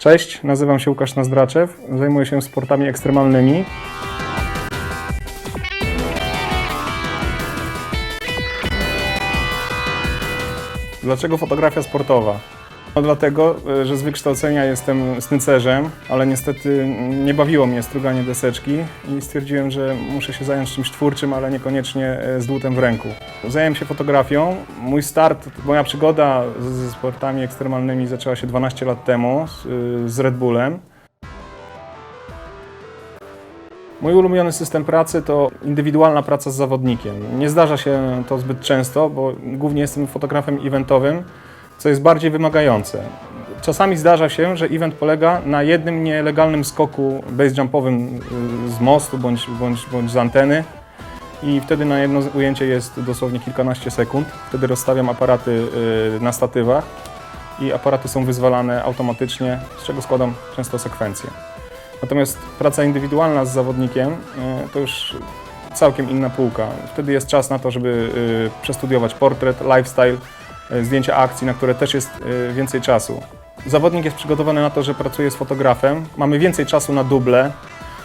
Cześć, nazywam się Łukasz Nazdraczew, zajmuję się sportami ekstremalnymi. Dlaczego fotografia sportowa? No dlatego, y, że z wykształcenia jestem snycerzem, ale niestety nie bawiło mnie struganie deseczki i stwierdziłem, że muszę się zająć czymś twórczym, ale niekoniecznie y, z dłutem w ręku. Zająłem się fotografią. Mój start, moja przygoda ze sportami ekstremalnymi zaczęła się 12 lat temu y, z Red Bullem. Mój ulubiony system pracy to indywidualna praca z zawodnikiem. Nie zdarza się to zbyt często, bo głównie jestem fotografem eventowym, co jest bardziej wymagające. Czasami zdarza się, że event polega na jednym nielegalnym skoku basejumpowym y, z mostu bądź, bądź, bądź z anteny i wtedy na jedno ujęcie jest dosłownie kilkanaście sekund. Wtedy rozstawiam aparaty y, na statywach i aparaty są wyzwalane automatycznie, z czego składam często sekwencje. Natomiast praca indywidualna z zawodnikiem y, to już całkiem inna półka. Wtedy jest czas na to, żeby przestudiować portret, lifestyle, zdjęcia akcji, na które też jest y, więcej czasu. Zawodnik jest przygotowany na to, że pracuje z fotografem. Mamy więcej czasu na duble,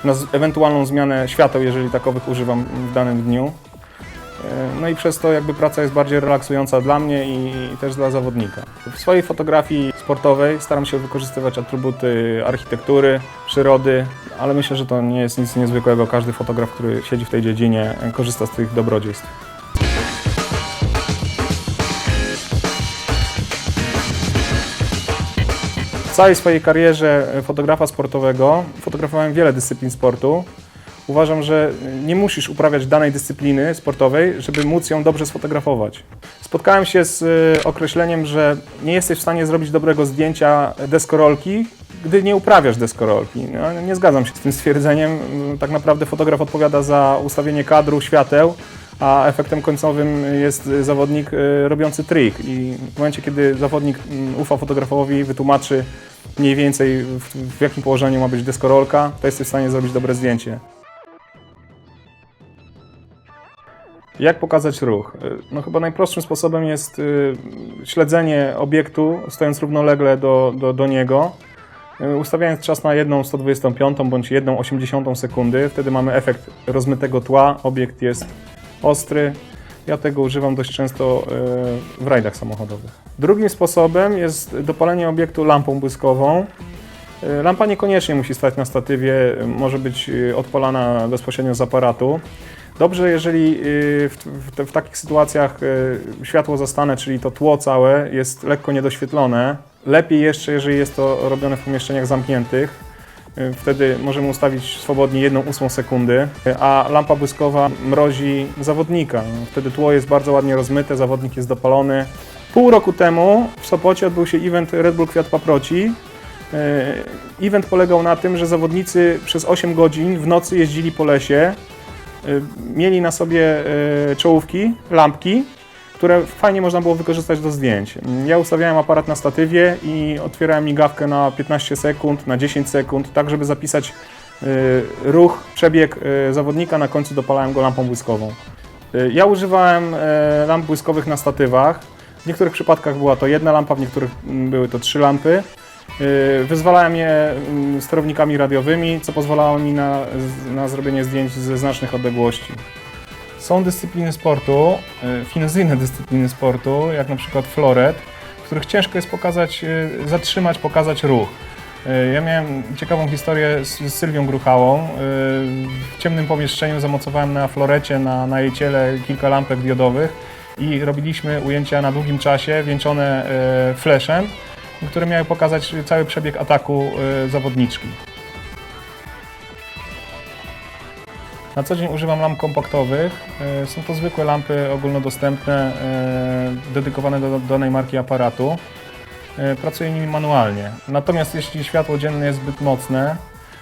na ewentualną zmianę świateł, jeżeli takowych używam w danym dniu. Y, No i przez to jakby praca jest bardziej relaksująca dla mnie i, też dla zawodnika. W swojej fotografii sportowej staram się wykorzystywać atrybuty architektury, przyrody, ale myślę, że to nie jest nic niezwykłego. Każdy fotograf, który siedzi w tej dziedzinie, korzysta z tych dobrodziejstw. Całej swojej karierze fotografa sportowego fotografowałem wiele dyscyplin sportu. Uważam, że nie musisz uprawiać danej dyscypliny sportowej, żeby móc ją dobrze sfotografować. Spotkałem się z y, określeniem, że nie jesteś w stanie zrobić dobrego zdjęcia deskorolki, gdy nie uprawiasz deskorolki. No, nie zgadzam się z tym stwierdzeniem. Mm, Tak naprawdę fotograf odpowiada za ustawienie kadru, świateł, a efektem końcowym jest zawodnik y, robiący trik. I w momencie, kiedy zawodnik mm, ufa fotografowi, wytłumaczy mniej więcej w, w jakim położeniu ma być deskorolka, to jesteś w stanie zrobić dobre zdjęcie. Jak pokazać ruch? Y, No chyba najprostszym sposobem jest y, śledzenie obiektu, stojąc równolegle do, do, do niego, ustawiając czas na 1 125 bądź 1 80 sekundy. Wtedy mamy efekt rozmytego tła, obiekt jest ostry. Ja tego używam dość często y, w rajdach samochodowych. Drugim sposobem jest dopalenie obiektu lampą błyskową. Y, Lampa niekoniecznie musi stać na statywie, może być y, odpalana bezpośrednio z aparatu. Dobrze, jeżeli w, w, w takich sytuacjach światło zastane, czyli to tło całe jest lekko niedoświetlone. Lepiej jeszcze, jeżeli jest to robione w pomieszczeniach zamkniętych. Y, Wtedy możemy ustawić swobodnie 1 ósmą sekundy, y, a lampa błyskowa mrozi zawodnika. Wtedy tło jest bardzo ładnie rozmyte, zawodnik jest dopalony. Pół roku temu w Sopocie odbył się event Red Bull Kwiat Paproci. Y, Event polegał na tym, że zawodnicy przez 8 godzin w nocy jeździli po lesie, mieli na sobie czołówki, lampki, które fajnie można było wykorzystać do zdjęć. Ja ustawiałem aparat na statywie i otwierałem migawkę na 15 sekund, na 10 sekund, tak żeby zapisać y, ruch, przebieg y, zawodnika, na końcu dopalałem go lampą błyskową. Y, Ja używałem lamp błyskowych na statywach. W niektórych przypadkach była to jedna lampa, w niektórych mm, były to trzy lampy. Wyzwalałem je mm, sterownikami radiowymi, co pozwalało mi na, na zrobienie zdjęć ze znacznych odległości. Są dyscypliny sportu, y, finezyjne dyscypliny sportu, jak na przykład floret, w których ciężko jest pokazać, y, zatrzymać, pokazać ruch. Y, Ja miałem ciekawą historię z, Sylwią Gruchałą. W ciemnym pomieszczeniu zamocowałem na florecie, na, na jej ciele kilka lampek diodowych i robiliśmy ujęcia na długim czasie, wieńczone fleszem, które miały pokazać cały przebieg ataku zawodniczki. Na co dzień używam lamp kompaktowych. E, Są to zwykłe lampy ogólnodostępne, e, dedykowane do danej marki aparatu. E, Pracuję nimi manualnie. Natomiast jeśli światło dzienne jest zbyt mocne,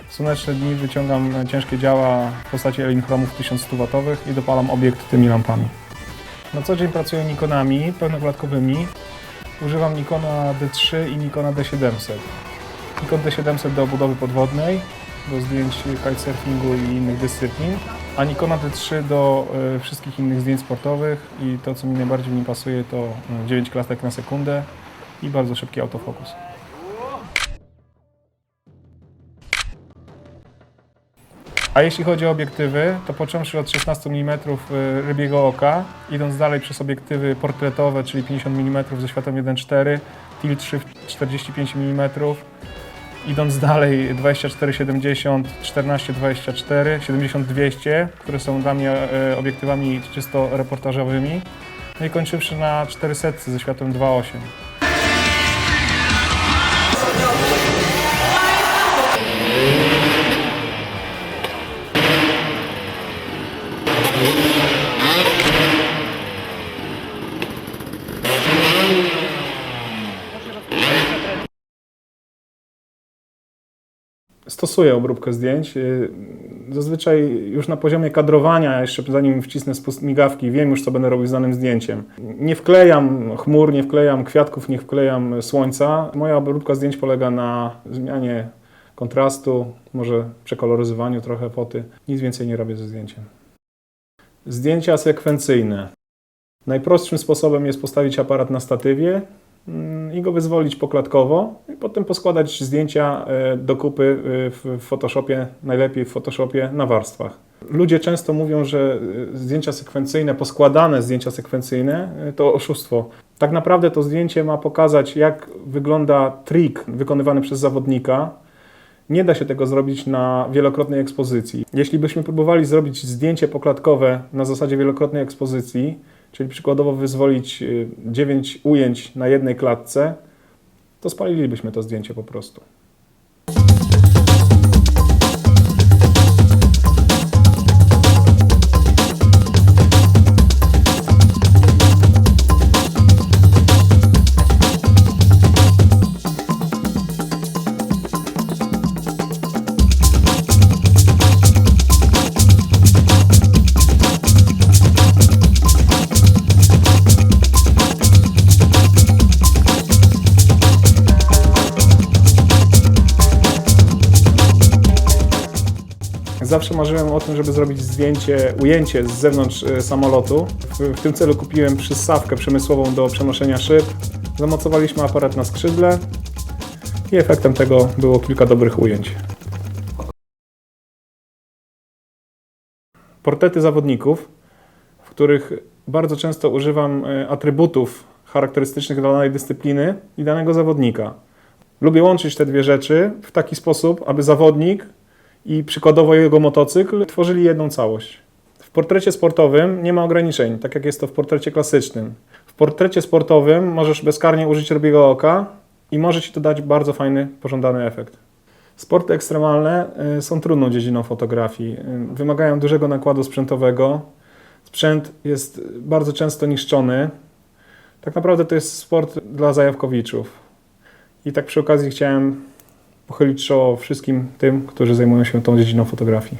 w słoneczne dni wyciągam ciężkie działa w postaci elinchromów 1100W i dopalam obiekt tymi lampami. Na co dzień pracuję Nikonami pełnoklatkowymi. Używam Nikona D3 i Nikona D700. Nikon D700 do obudowy podwodnej, do zdjęć kitesurfingu i innych dyscyplin, a Nikona D3 do e, wszystkich innych zdjęć sportowych i to, co mi najbardziej mi pasuje, to e, 9 klatek na sekundę i bardzo szybki autofokus. A jeśli chodzi o obiektywy, to począwszy od 16 mm e, rybiego oka, idąc dalej przez obiektywy portretowe, czyli 50 mm ze światłem 1.4, tilt 45 mm, idąc dalej 24-70, 14-24, 70-200, które są dla mnie e, obiektywami czysto reportażowymi, no i kończywszy na 400 ze światłem 2.8. Stosuję obróbkę zdjęć. Yy, Zazwyczaj już na poziomie kadrowania, jeszcze zanim wcisnę migawki, wiem już, co będę robił z danym zdjęciem. Nie wklejam chmur, nie wklejam kwiatków, nie wklejam słońca. Moja obróbka zdjęć polega na zmianie kontrastu, może przekoloryzowaniu trochę foty. Nic więcej nie robię ze zdjęciem. Zdjęcia sekwencyjne. Najprostszym sposobem jest postawić aparat na statywie i go wyzwolić poklatkowo i potem poskładać zdjęcia e, do kupy e, w Photoshopie, najlepiej w Photoshopie na warstwach. Ludzie często mówią, że e, zdjęcia sekwencyjne, poskładane zdjęcia sekwencyjne to oszustwo. Tak naprawdę to zdjęcie ma pokazać, jak wygląda trik wykonywany przez zawodnika, nie da się tego zrobić na wielokrotnej ekspozycji. Jeśli byśmy próbowali zrobić zdjęcie poklatkowe na zasadzie wielokrotnej ekspozycji, czyli przykładowo wyzwolić y, 9 ujęć na jednej klatce, to spalilibyśmy to zdjęcie po prostu. Zawsze marzyłem o tym, żeby zrobić zdjęcie, ujęcie z zewnątrz e, samolotu. W, w tym celu kupiłem przystawkę przemysłową do przenoszenia szyb. Zamocowaliśmy aparat na skrzydle i efektem tego było kilka dobrych ujęć. Portrety zawodników, w których bardzo często używam e, atrybutów charakterystycznych dla danej dyscypliny i danego zawodnika. Lubię łączyć te dwie rzeczy w taki sposób, aby zawodnik i przykładowo jego motocykl tworzyli jedną całość. W portrecie sportowym nie ma ograniczeń, tak jak jest to w portrecie klasycznym. W portrecie sportowym możesz bezkarnie użyć robiego oka i może ci to dać bardzo fajny, pożądany efekt. Sporty ekstremalne y, są trudną dziedziną fotografii. Y, Wymagają dużego nakładu sprzętowego. Sprzęt jest bardzo często niszczony. Tak naprawdę to jest sport dla zajawkowiczów. I tak przy okazji chciałem pochylić czoło wszystkim tym, którzy zajmują się tą dziedziną fotografii.